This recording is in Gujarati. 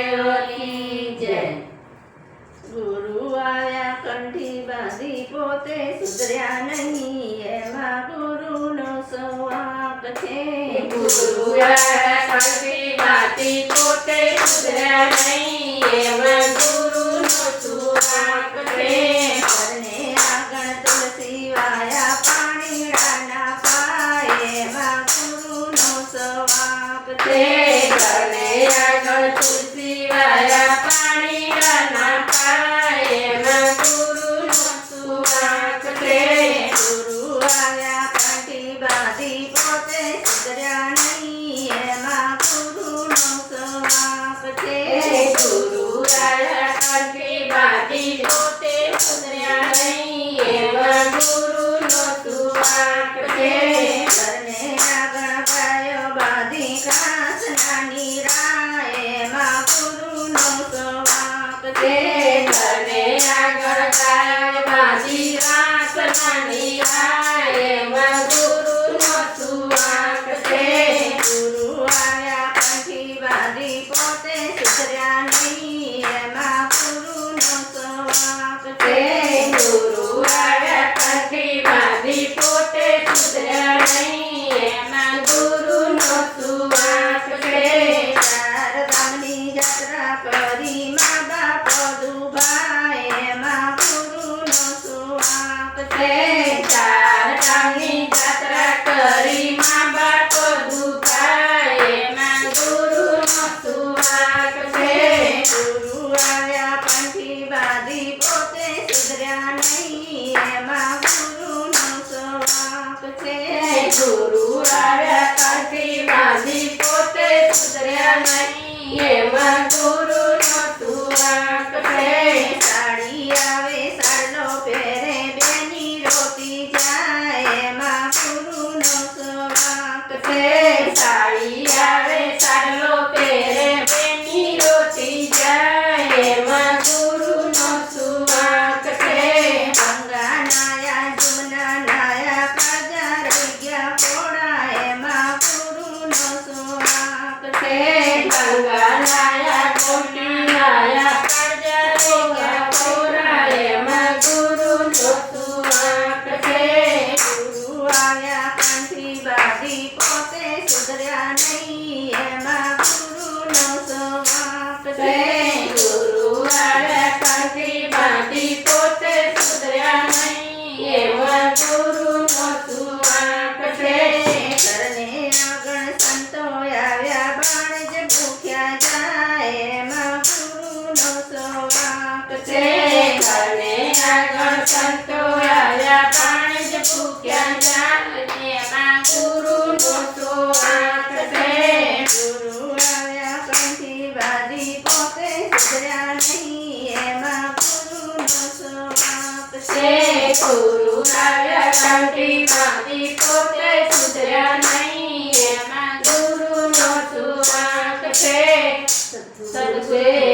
ગુરુદેવની જય ગુરુ આયા કંઠી બાંધી પોતે સુધર્યા નહીં એમાં ગુરુનો સવાક છે ગુરુયા કંઠી બાંધી પોતે સુધર્યા નહીં એમાં ગુરુનો સુવાક food રાસ સાડલો પહેરે બેની રોટી જાય એમાં ગુરુનો સુવાક છે. ગંગા નાયા જમના નાયા કાજા રહી ગયા પોળા એમાં ગુરુનો સુવાક છે. ગંગા નાયા કંઠી બાંધી પોતે સુધર્યા નહીં એમાં ગુરુનો સુવાક તે છે ગુરુ આવ્યા કંઠી બાંધી પોતે સુધર્યા નહીં એમાં ગુરુનો સુવાક છે ઘરને આગળ સંતો આવ્યા બાણ જ ભૂખ્યા જાય એમાં ગુરુનો સુવાક તે છે ઘરને આગળ સુધર્યા નહીં એમાં ગુરુનો સુવાક તે ગુરુ પોતે સુધર્યા નહીં એમાં ગુરુનો સુવાક છે સદગુરુ